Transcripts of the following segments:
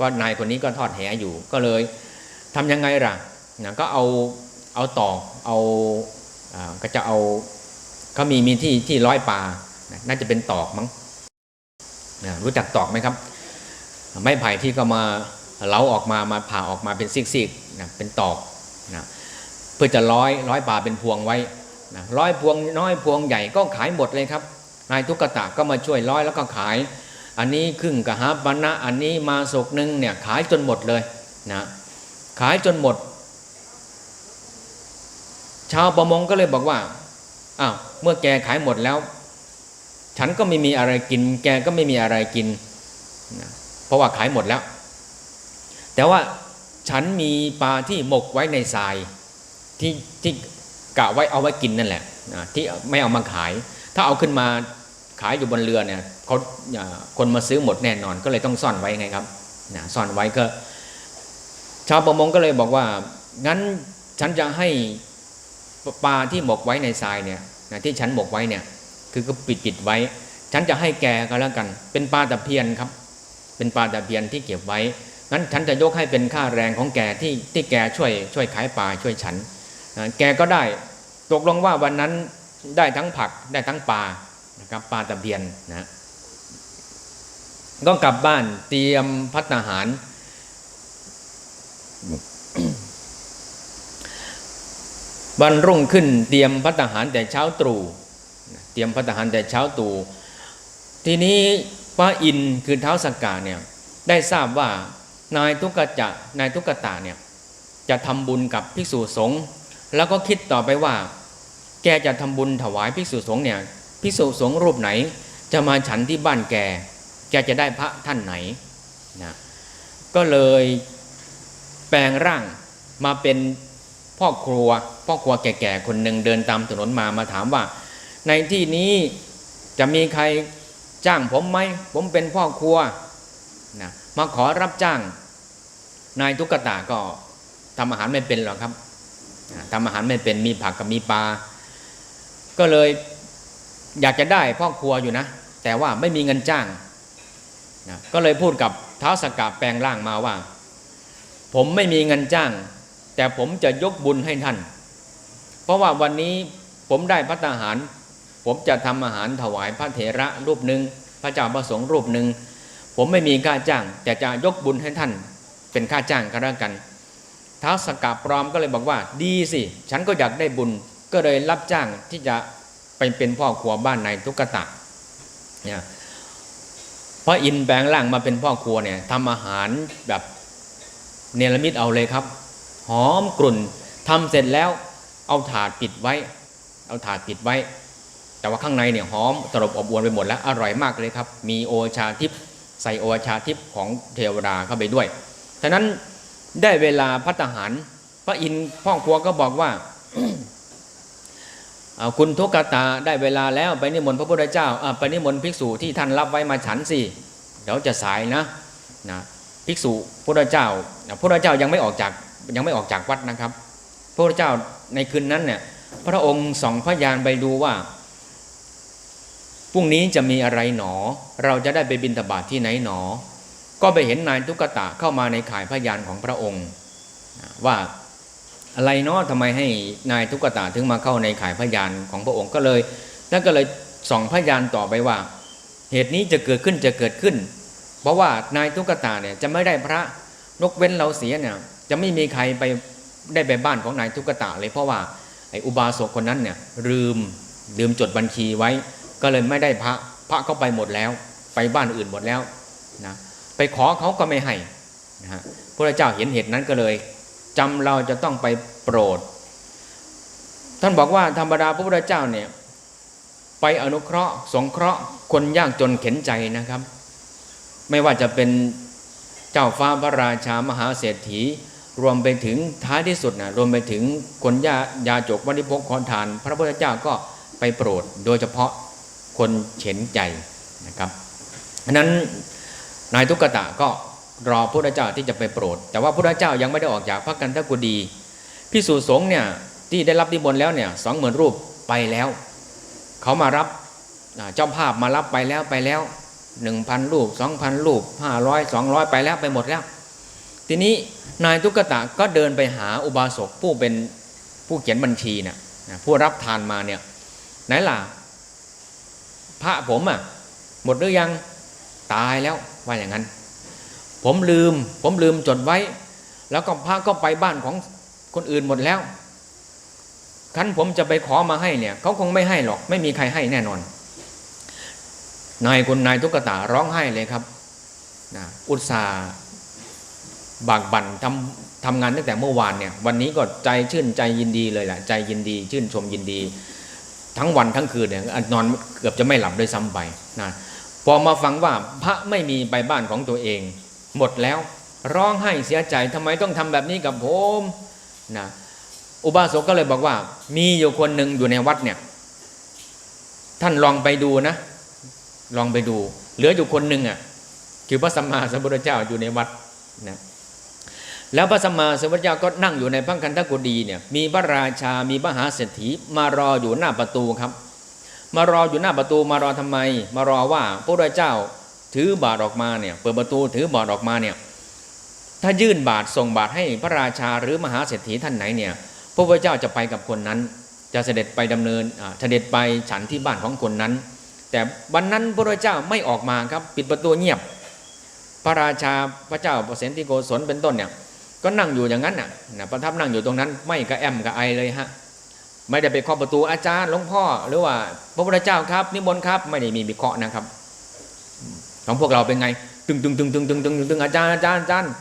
ว่านายคนนี้ก็ทอดแหอยู่ก็เลยทำยังไงล่ะนะก็เอาเอาตอกเอาก็จะเอาเขามีมีที่ที่ร้อยปลานะน่าจะเป็นตอกมั้งนะรู้จักตอกไหมครับ ไม้ไผ่ที่ก็มาเล้าออกมามาผ่าออกมาเป็นซิกๆนะเป็นตอกนะเพื่อจะร้อยร้อยปลาเป็นพวงไว้นะร้อยพวงน้อยพวงใหญ่ก็ขายหมดเลยครับนายทุกตะก็มาช่วยร้อยแล้วก็ขาย อันนี้ครึ่งกะหาปณะอันนี้มาศกหนึ่งเนี่ยขายจนหมดเลยนะขายจนหมด ชาวประมงก็เลยบอกว่าอ้าวเมื่อแกขายหมดแล้ว ฉันก็ไม่มีอะไรกิน แกก็ไม่มีอะไรกินนะเพราะว่าขายหมดแล้ว แต่ว่าฉันมีปลาที่หมกไว้ในทรายที่ที่กะไว้เอาไว้กินนั่นแหละนะที่ไม่เอามาขาย ถ้าเอาขึ้นมาขายอยู่บนเรือเนี่ย เขาคนมาซื้อหมดแน่นอนก็เลยต้องซ่อนไว้ไงครับนะซ่อนไว้ก็ชาวประมงก็เลยบอกว่างั้นฉันจะให้ปลาที่หมกไว้ในทรายเนี่ยนะที่ฉันหมกไว้เนี่ยคือก็ปิดปิดไว้ ฉันจะให้แกก็แล้วกัน เป็นปลาตะเพียนครับ เป็นปลาตะเพียนที่เก็บไว้งั้นฉันจะยกให้เป็นค่าแรงของแกที่ที่แกช่วยช่วยขายปลาช่วยฉันนะแกก็ได้ตกลงว่าวันนั้นได้ทั้งผักได้ทั้งปลานะครับปลาตะเพียนนะ ก็กลับบ้านเตรียมพัฒนาหาร วันรุ่งขึ้นเตรียมพัฒนาหารแต่เช้าตรู่เตรียมพัฒนาหารแต่เช้าตรู่ทีนี้พระอินทร์คือเท้าสกกาเนี่ยได้ทราบว่านายทุกกะจะ นายทุกกตาเนี่ยจะทำบุญกับภิกษุสงฆ์แล้วก็คิดต่อไปว่า แกจะทำบุญถวายภิกษุสงฆ์เนี่ยภิกษุสงฆ์รูปไหน จะมาฉันที่บ้านแก กจะได้พระท่านไหนนะก็เลยแปลงร่างมาเป็นพ่อครัว พ่อครัวแก่ๆคนหนึ่งเดินตามถนนมามาถามว่า ในที่นี้จะมีใครจ้างผมไหมผมเป็นพ่อครัวนะมาขอรับจ้าง นายทุกกตาก็ทำอาหารไม่เป็นหรอกครับทำอาหารไม่เป็นมีผักกับมีปลาก็เลยอยากจะได้พ่อครัวอยู่นะ แต่ว่าไม่มีเงินจ้าง นะก็เลยพูดกับเท้าวสกกาแปลงร่างมาว่า ผมไม่มีเงินจ้าง แต่ผมจะยกบุญให้ท่าน เพราะว่าวันนี้ผมได้พัตตาหาร ผมจะทำอาหารถวายพระเถระรูปหนึ่งพระเจ้าประสงค์รูปหนึ่งผมไม่มีค่าจ้าง แต่จะยกบุญให้ท่าน เป็นค่าจ้างก็แล้วกันท้าวสกกาปลอมก็เลยบอกว่า ดีสิ ฉันก็อยากได้บุญก็เลยรับจ้างที่จะไปเป็นพ่อครัวบ้านนายทุกตะเนี่ย พระอินแปลงร่างมาเป็นพ่อครัวเนี่ยทำอาหารแบบเนรมิตเอาเลยครับ หอมกลุ่นทำเสร็จแล้วเอาถาดปิดไว้ เอาถาดปิดไว้ แต่ว่าข้างในเนี่ยหอมตลบอบอวนไปหมดแล้วอร่อยมากเลยครับ มีโอชาทิพใส่โอชาทิพของเทวดาเข้าไปด้วยฉะนั้นได้เวลาพัฒหาร พระอินทร์พ่อครัวก็บอกว่า คุณทุกตาได้เวลาแล้วไปนิมนต์พระพุทธเจ้าไปนิมนต์ภิกษุที่ท่านรับไว้มาฉันสิเดี๋ยวจะสายนะนะภิกษุพระเจ้าพระพุทธเจ้ายังไม่ออกจากยังไม่ออกจากวัดนะครับ พระพุทธเจ้าในคืนนั้นเนี่ยพระองค์ส่องพระยานไปดูว่าพรุ่งนี้จะมีอะไรหนอ เราจะได้ไปบิณฑบาทที่ไหนหนอ ก็ไปเห็นนายทุกตะเข้ามาในข่ายพระยานของพระองค์ ว่า อะไรเนาะทำไมให้นายทุกตะถึงมาเข้าในข่ายพยานของพระองค์ก็เลยแล้วก็เลยส่องพยานต่อไปว่า เหตุนี้จะเกิดขึ้นจะเกิดขึ้น เพราะว่านายทุกตาเนี่ยจะไม่ได้พระนกเว้นเราเสียเนี่ยจะไม่มีใครไปได้ไปบ้านของนายทุกตะเลย เพราะว่าไอ้อุบาสกคนนั้นเนี่ยลืมลืมจดบัญชีไว้ ก็เลยไม่ได้พระพระเขาไปหมดแล้ว ไปบ้านอื่นหมดแล้วนะไปขอเขาก็ไม่ให้นะฮะพระเจ้าเห็นเหตุนั้นก็เลย จำเราจะต้องไปโปรด ท่านบอกว่าธรรมดาพระพุทธเจ้าเนี่ยไปอนุเคราะห์สงเคราะห์คนยากจนเข็นใจนะครับ ไม่ว่าจะเป็นเจ้าฟ้าพระราชามหาเศรษฐี รวมไปถึงท้ายที่สุดนะรวมไปถึงคนยายาจกวันิพกขอทาน พระพุทธเจ้าก็ไปโปรดโดยเฉพาะคนเข็นใจนะครับอันนั้นนายทุกตะก็ รอพระพุทธเจ้าที่จะไปโปรด แต่ว่าพระพุทธเจ้ายังไม่ได้ออกจากพระกันทกุดีพิสูจสงฆ์เนี่ยที่ได้รับนิมนต์แล้วเนี่ยสองหมื่นรูปไปแล้ว เขามารับเจ้าภาพมารับไปแล้วไปแล้วหนึ่งพันรูปสองพันรูปห้าร้อยสองร้อยไปแล้วไปหมดแล้ว ทีนี้นายทุกตะก็เดินไปหาอุบาสกผู้เป็นผู้เขียนบัญชีนะนะผู้รับทานมาเนี่ยไหนล่ะพระผมอะหมดหรือยังตายแล้วว่าอย่างนั้น ผมลืม ผมลืมจดไว้ แล้วก็พระก็ไปบ้านของคนอื่นหมดแล้วคันผมจะไปขอมาให้เนี่ยเขาคงไม่ให้หรอก ไม่มีใครให้แน่นอน นายคนนายทุกตาร้องไห้เลยครับนะอุตส่าห์บากบั่นทำทำงานตั้งแต่เมื่อวานเนี่ย วันนี้ก็ใจชื่นใจยินดีเลยแหละใจยินดี ชื่นชมยินดี ทั้งวันทั้งคืนเนี่ยนอนเกือบจะไม่หลับด้วยซ้ำไปนะพอมาฟังว่าพระไม่มีไปบ้านของตัวเอง หมดแล้ว ร้องไห้เสียใจทำไมต้องทำแบบนี้กับผมนะอุบาสกก็เลยบอกว่า มีอยู่คนหนึ่งอยู่ในวัดเนี่ย ท่านลองไปดูนะ ลองไปดู เหลืออยู่คนหนึ่งอะคือพระสัมมาสัมพุทธเจ้าอยู่ในวัดนะแล้วพระสัมมาสัมพุทธเจ้าก็นั่งอยู่ในพระคันธกุฎีเนี่ยมีพระราชา มีมหาเศรษฐีมารออยู่หน้าประตูครับ มารออยู่หน้าประตูมารอทำไม มารอว่าพระพุทธเจ้า ถือบาตรออกมาเนี่ยเปิดประตูถือบาตรออกมาเนี่ยถ้ายื่นบาตรส่งบาตรให้พระราชาหรือมหาเศรษฐีท่านไหนเนี่ยพระพุทธเจ้าจะไปกับคนนั้น จะเสด็จไปดำเนินอ่าเสด็จไปฉันที่บ้านของคนนั้น แต่วันนั้นพระพุทธเจ้าไม่ออกมาครับปิดประตูเงียบ พระราชาพระเจ้าประสิทธิโกศลเป็นต้นเนี่ยก็นั่งอยู่อย่างนั้นน่ะนะประทับนั่งอยู่ตรงนั้น ไม่กระแอมกระไอเลยฮะไม่ได้ไปเคาะประตูอาจารย์หลวงพ่อ หรือว่าพระพุทธเจ้าครับนิมนต์ครับไม่ได้มีมีเคาะนะครับ ของพวกเราเป็นไง ตึงตึงตึงตึงตึงตึงตึงอาจารย์อาจารย์อาจารย์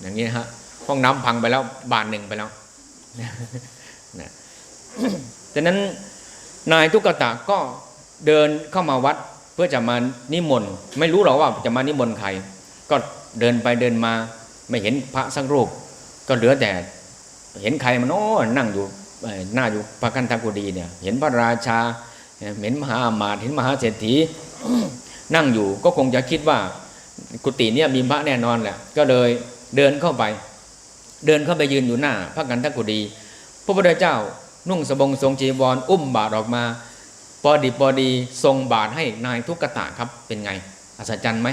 อย่างนี้ฮะห้องน้ำพังไปแล้วบานหนึ่งไปแล้วนะฉะนั้นนายทุกตะก็เดินเข้ามาวัดเพื่อจะมานิมนต์ไม่รู้หรอกว่าจะมานิมนต์ใคร ก็เดินไปเดินมาไม่เห็นพระสักรูป ก็เหลือแต่เห็นใครมันโอ้นั่งอยู่เอ่อหน้าอยู่พระกันธกุฎีเนี่ย เห็นพระราชา เห็นมหาอามาตย์เห็นมหาเศรษฐี นั่งอยู่ก็คงจะคิดว่า กุฏิเนี่ยมีพระแน่นอนแหละก็เลยเดินเข้าไป เดินเข้าไปยืนอยู่หน้า พระกันธกุฎีพระพุทธเจ้านุ่งสบงทรงจีวรอุ้มบาตรออกมาพอดีพอดีทรงบาตรให้นายทุกตะครับเป็นไง อัศจรรย์ไหม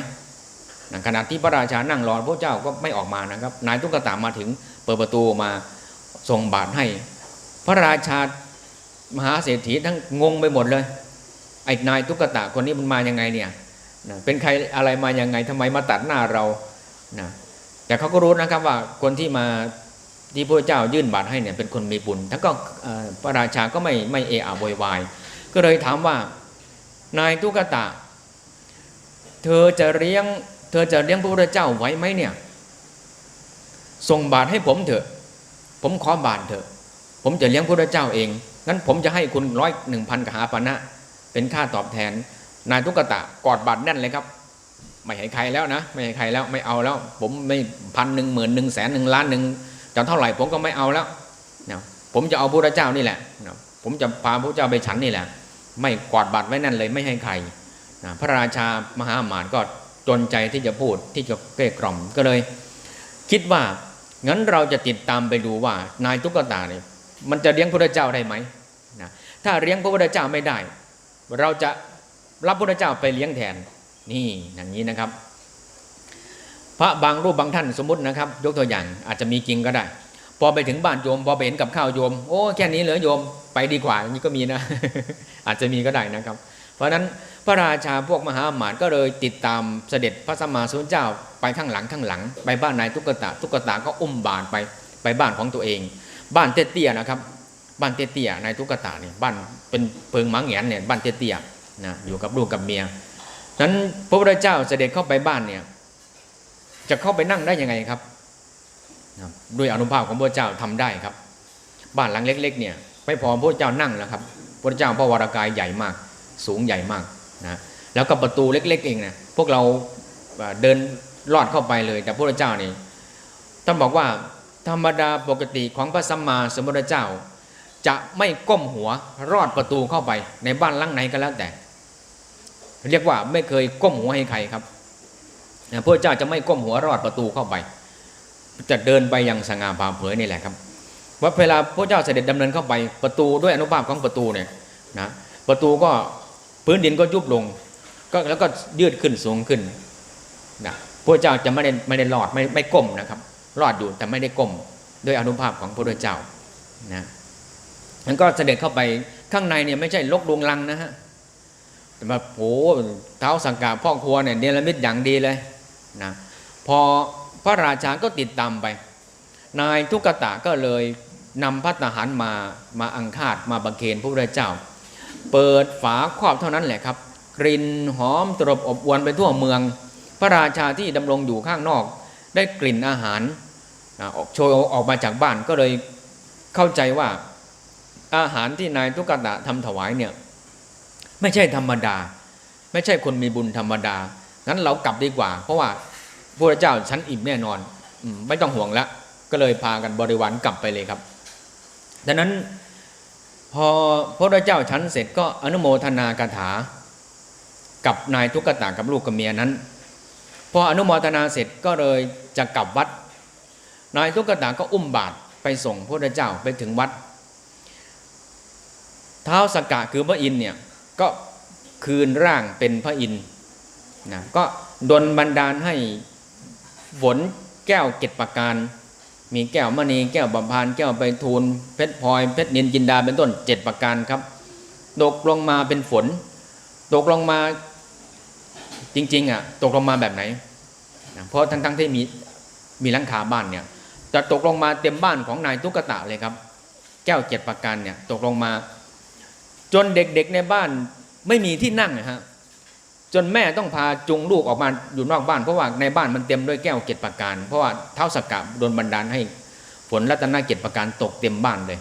นขณะที่พระราชานั่งรอพระเจ้าก็ไม่ออกมานะครับ นายทุกตะมาถึงเปิดประตูมาทรงบาตรให้ พระราชามหาเศรษฐีทั้งงงไปหมดเลยไอ้นายทุกตะคนนี้มันมายังไงเนี่ย นะเป็นใครอะไรมายังไงทำไมมาตัดหน้าเรานะแต่เขาก็รู้นะครับว่าคนที่มาที่พระเจ้ายื่นบาตรให้เนี่ยเป็นคนมีบุญทั้งก็พระราชาก็ไม่ไม่เอะอะโวยวายก็เลยถามว่านายทุกตะ เธอจะเลี้ยง เธอจะเลี้ยงพระพุทธเจ้าไว้ไหมเนี่ย ส่งบาตรให้ผมเถอะ ผมขอบาตรเถอะ ผมจะเลี้ยงพระพุทธเจ้าเองงั้นผมจะให้คุณร้อยหนึ่งพันกหาปณะนะเป็นค่าตอบแทน นายทุกตะกอดบาตรแน่นเลยครับ ไม่ให้ใครแล้วนะ ไม่ให้ใครแล้วไม่เอาแล้ว ผมไม่พันหนึ่งหมื่นหนึ่งแสนหนึ่งล้านหนึ่งจะเท่าไหร่ผมก็ไม่เอาแล้วนะผมจะเอาพระเจ้านี่แหละนะผมจะพาพระเจ้าไปฉันนี่แหละ ไม่กอดบาตรไว้นั่นเลยไม่ให้ใครนะพระราชามหาอมาตย์ก็จนใจที่จะพูดที่จะเกลี้ยกล่อมก็เลย คิดว่างั้นเราจะติดตามไปดูว่านายตุ๊กตาเนี่ยมันจะเลี้ยงพระเจ้าได้ไหมนะถ้าเลี้ยงพระพุทธเจ้าไม่ได้ เราจะ รับพระพุทธเจ้าไปเลี้ยงแทนนี่อย่างนี้นะครับ พระบางรูปบางท่านสมมตินะครับ ยกตัวอย่างอาจจะมีจริงก็ได้ พอไปถึงบ้านโยม พอไปเห็นกับข้าวโยม โอ้แค่นี้เหรอโยมไปดีกว่าอย่างนี้ก็มีนะ อาจจะมีก็ได้นะครับ เพราะฉะนั้นพระราชาพวกมหาอมาตย์ก็เลยติดตามเสด็จพระสัมมาสัมพุทธเจ้าไปข้างหลังข้างหลัง ไปบ้านนายตุกตาตุกตาก็อุ้มบาตรไปไปบ้านของตัวเอง บ้านเตี้ยๆนะครับ บ้านเตี้ยๆนายตุกตาเนี่ยบ้านเป็นเพิงหมังแหงนเนี่ยบ้านเตี้ยๆ นะอยู่กับลูกกับเมียนั้นพระพุทธเจ้าเสด็จเข้าไปบ้านเนี่ยจะเข้าไปนั่งได้ยังไงครับนะด้วยอนุภาพของพระเจ้าทำได้ครับ บ้านหลังเล็ก ๆ เนี่ยไม่พอพระเจ้านั่งแล้วครับพระเจ้าพระวรากายใหญ่มาก สูงใหญ่มากนะแล้วก็ประตูเล็ก ๆ เองนะพวกเราเดินลอดเข้าไปเลย แต่พระเจ้านี่ท่านบอกว่าธรรมดาปกติของพระสัมมาสัมพุทธเจ้า จะไม่ก้มหัวรอดประตูเข้าไปในบ้านหลังไหนก็แล้วแต่ เรียกว่าไม่เคยก้มหัวให้ใครครับพระเจ้าจะไม่ก้มหัวรอดประตูเข้าไป จะเดินไปอย่างสง่าผ่าเผยนี่แหละครับว่าเวลาพระเจ้าเสด็จดำเนินเข้าไปประตูด้วยอนุภาพของประตูเนี่ยนะประตูก็พื้นดินก็ยุบลงก็แล้วก็ยืดขึ้นสูงขึ้นนะพระเจ้าจะไม่ได้ไม่ได้รอดไม่ไม่ก้มนะครับ รอดอยู่แต่ไม่ได้ก้มด้วยอนุภาพของพระเจ้านะมันก็เสด็จเข้าไปข้างในเนี่ยไม่ใช่ลกดวงลังนะฮะ แบบโหเท้าสังกาพ่อครัวเนี่ยเนรมิตอย่างดีเลยนะพอพระราชาก็ติดตามไป นายทุกตะก็เลยนำพัตหารมามาอังคาดมาบังเคนพระพุทธเจ้า เปิดฝาครอบเท่านั้นแหละครับกลิ่นหอมตรบอบอวนไปทั่วเมือง พระราชาที่ดำรงอยู่ข้างนอก ได้กลิ่นอาหารออกโชยออกมาจากบ้านก็เลยเข้าใจว่าอาหารที่นายทุกตะทำถวายเนี่ย ไม่ใช่ธรรมดา ไม่ใช่คนมีบุญธรรมดา งั้นเรากลับดีกว่า เพราะว่าพระเจ้าฉันอิ่มแน่นอนอมไม่ต้องห่วงแล้ว ก็เลยพากันบริวารกลับไปเลยครับดังนั้นพอพระเจ้าชั้นเสร็จก็อนุโมทนาคาถา กับนายทุกตะกับลูกกับเมียนั้น พออนุโมทนาเสร็จก็เลยจะกลับวัด นายทุกตะก็อุ้มบาตรไปส่งพระเจ้าไปถึงวัด เท้าสกกะคือพระอินเนี่ย ก็คืนร่างเป็นพระอินทร์นะก็ดลบันดาลให้ฝนแก้วเกตประการ มีแก้วมณีแก้วบำพานแก้วไปทูลเพชรพลอยเพชรนินจินดาเป็นต้นเจ็ดประการครับตกลงมาเป็นฝน ตกลงมาจริงๆอะตกลงมาแบบไหนนะเพราะทั้งๆที่มีมีหลังคาบ้านเนี่ยจะตกลงมาเต็มบ้านของนายตุ๊กตะเลยครับ แก้วเจ็ดประการเนี่ยตกลงมา จนเด็กๆในบ้านไม่มีที่นั่งนะฮะจนแม่ต้องพาจุงลูกออกมาอยู่นอกบ้านเพราะว่าในบ้านมันเต็มด้วยแก้วเจ็ดประการ เพราะว่าเท้าสกกะโดนบันดาลให้ฝนรัตนเจ็ดประการตกเต็มบ้านเลย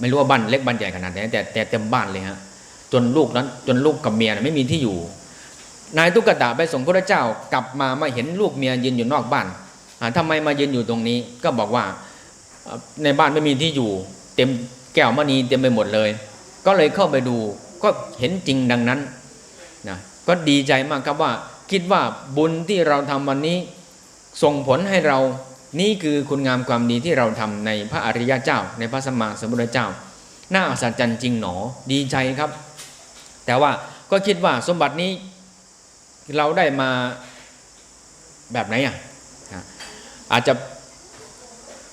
ไม่รู้ว่าบ้านเล็กบ้านใหญ่ขนาดไหนแต่แต่เต็มบ้านเลยฮะจนลูกนั้นจนลูกกับเมียไม่มีที่อยู่ นายตุกตะไปส่งพระเจ้ากลับมามาเห็นลูกเมียยืนอยู่นอกบ้านอ่าทำไมมายืนอยู่ตรงนี้ก็บอกว่าในบ้านไม่มีที่อยู่ เต็ม แก้วมณีเต็มไปหมดเลย ก็เลยเข้าไปดูก็เห็นจริงดังนั้นนะก็ดีใจมากครับว่า คิดว่าบุญที่เราทำวันนี้ ส่งผลให้เรานี่คือคุณงามความดีที่เราทำในพระอริยเจ้า ในพระสัมมาสัมพุทธเจ้าน่าอัศจรรย์จริงหนอดีใจครับ แต่ว่าก็คิดว่าสมบัตินี้เราได้มาแบบไหนอะอาจจะ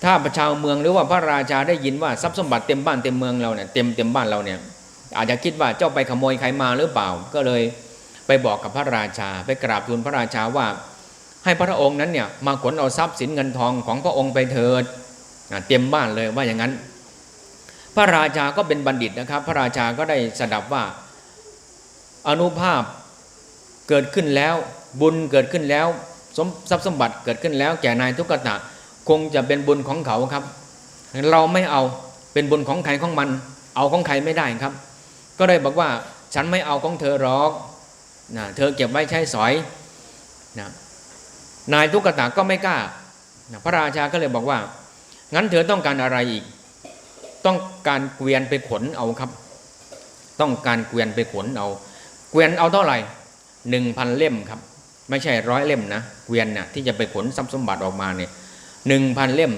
ถ้าประชาเมืองหรือว่าพระราชาได้ยินว่าทรัพย์สมบัติเต็มบ้านเต็มเมืองเราเนี่ยเต็มเต็มบ้านเราเนี่ยอาจจะคิดว่าเจ้าไปขโมยใครมาหรือเปล่า ก็เลยไปบอกกับพระราชา ไปกราบทูลพระราชาว่า ให้พระองค์นั้นเนี่ยมาขนเอาทรัพย์สินเงินทองของพระองค์ไปเถิดเต็มบ้านเลยว่าอย่างนั้น พระราชาก็เป็นบัณฑิตนะครับ พระราชาก็ได้สดับว่าอนุภาพเกิดขึ้นแล้วบุญเกิดขึ้นแล้วสมทรัพย์สมบัติเกิดขึ้นแล้วแก่นายทุกตะ คงจะเป็นบุญของเขาครับ เราไม่เอาเป็นบุญของใครของมัน เอาของใครไม่ได้ครับ ก็เลยบอกว่าฉันไม่เอาของเธอหรอกนะเธอเก็บไว้ใช้สอยนะนายทุกตะก็ไม่กล้านะพระราชาก็เลยบอกว่า งั้นเธอต้องการอะไรอีก ต้องการเกวียนไปขนเอาครับ ต้องการเกวียนไปขนเอา เกวียนเอาเท่าไหร่หนึ่งพันเล่มครับ ไม่ใช่ร้อยเล่มนะ เกวียนน่ะที่จะไปขนทรัพย์สมบัติออกมาเนี่ย หนึ่งพันเล่ม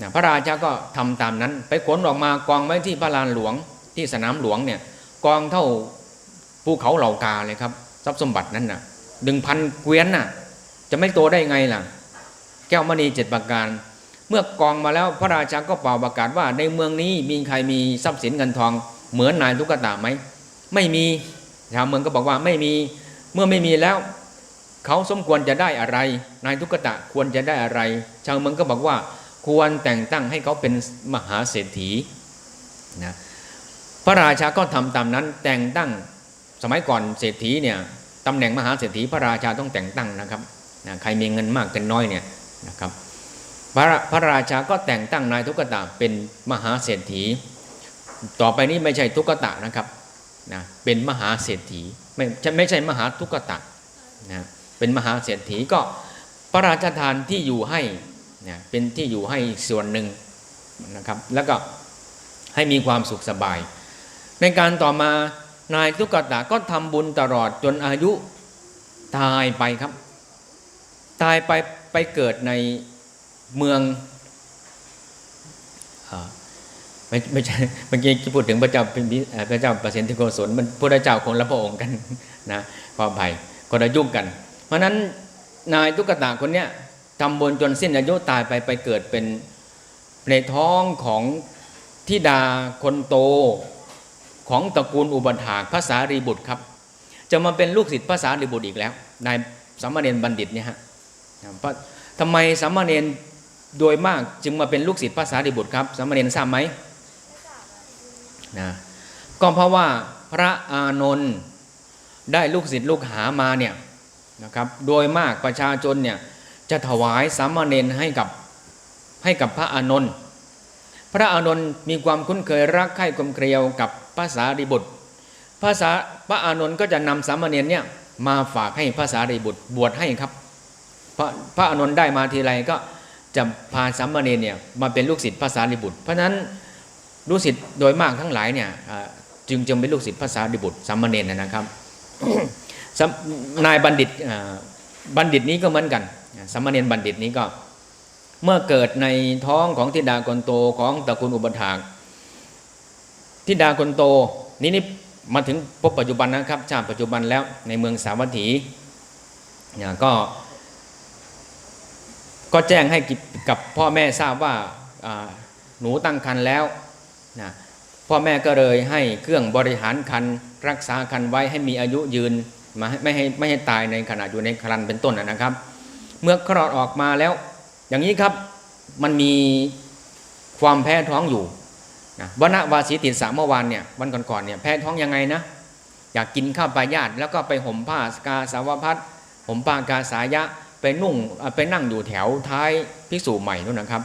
นะพระราชาก็ทำตามนั้น ไปขนออกมากองไว้ที่พระลานหลวงที่สนามหลวงเนี่ยกองเท่าภูเขาเหล่ากาเลยครับ ทรัพย์สมบัตินั้นน่ะหนึ่งพันเกวียนน่ะ จะไม่โตได้ไงล่ะ แก้วมณีเจ็ดประการ เมื่อกองมาแล้วพระราชาก็เป่าประกาศว่า ในเมืองนี้มีใครมีทรัพย์สินเงินทอง เหมือนนายทุกตาไหมไม่มีชาวเมืองก็บอกว่าไม่มีเมื่อไม่มีแล้ว เขาสมควรจะได้อะไร นายทุกตะควรจะได้อะไร ชาวเมืองก็บอกว่าควรแต่งตั้งให้เขาเป็นมหาเศรษฐีนะพระราชาก็ทำตามนั้นแต่งตั้งสมัยก่อนเศรษฐีเนี่ยตำแหน่งมหาเศรษฐีพระราชาต้องแต่งตั้งนะครับนะใครมีเงินมากกินน้อยเนี่ยนะครับพระพระราชาก็แต่งตั้งนายทุกตะเป็นมหาเศรษฐี ต่อไปนี้ไม่ใช่ทุกตะนะครับนะเป็นมหาเศรษฐีไม่ไม่ใช่มหาทุกตะนะ เป็นมหาเศรษฐีก็พระราชทานที่อยู่ให้นะเป็นที่อยู่ให้ส่วนหนึ่งนะครับ แล้วก็ให้มีความสุขสบาย ในการต่อมานายทุกตะก็ทำบุญตลอดจนอายุตายไปครับ ตายไปไปเกิดในเมืองอาไม่ไม่ใช่เมื่อกี้ที่พูดถึงพระเจ้าพิมพิเอ่อพระเจ้าประสิทธิโกศลมันพระเจ้าคนละพระองค์กันนะขออภัยคนละยุคกัน ราะนั้นนายตุ๊กตาคนเนี้ยทำบนจนสิ้นอายุตายไปไปเกิดเป็นในท้องของทิดาคนโตของตระกูลอุบัติถากภาษารีบุตรครับ จะมาเป็นลูกศิษย์ภาษารีบุตรอีกแล้วนายสามเณรบัณฑิตเนี่ยฮะพระทำไมสามเณรโดยมากจึงมาเป็นลูกศิษย์ภาษารีบุตรครับสามเณรทราบไหมนะก็เพราะว่าพระอานนท์ได้ลูกศิษย์ลูกหามาเนี่ย นะครับโดยมากประชาชนเนี่ยจะถวายสามเณรให้กับให้กับพระอานนท์พระอานนท์มีความคุ้นเคยรักใคร่กลมเกลียวกับภาษารีบุตรภาษาพระอานนท์ก็จะนำสามเณรเนี่ยมาฝากให้ภาษารีบุตรบวชให้ครับ พระพระอานนท์ได้มาทีไรก็จะพาสามเณรเนี่ยมาเป็นลูกศิษย์ภาษารีบุตร เพราะฉะนั้นลูกศิษย์โดยมากทั้งหลายเนี่ยจึงจึงเป็นลูกศิษย์ภาษารีบุตรสามเณรนะนะครับ นายบัณฑิตบัณฑิตนี้ก็เหมือนกันสามเณรบัณฑิตนี้ก็เมื่อเกิดในท้องของธิดาคนโตของตระกูลอุปถากธิดาคนโตนี่นี่มาถึงพบปัจจุบันนะครับชาติปัจจุบันแล้วในเมืองสาวัตถีก็ ก็แจ้งให้กับพ่อแม่ทราบว่าอ่าหนูตั้งครรภ์แล้วนะพ่อแม่ก็เลยให้เครื่องบริหารครรภ์รักษาครรภ์ไว้ให้มีอายุยืน มาไม่ให้ไม่ให้ตายในขณะอยู่ในครรภ์เป็นต้นนะครับ เมื่อคลอดออกมาแล้ว อย่างนี้ครับมันมีความแพ้ท้องอยู่นะวณวาสีติสาเมื่อวานเนี่ยวันก่อนๆเนี่ยแพ้ท้องยังไงนะอยากกินข้าวปลายาตแล้วก็ไปห่มผ้ากาสาวพัดห่มผ้ากาสายะไปนุ่งไปนั่งอยู่แถวท้ายภิกษุใหม่นู่นนะครับ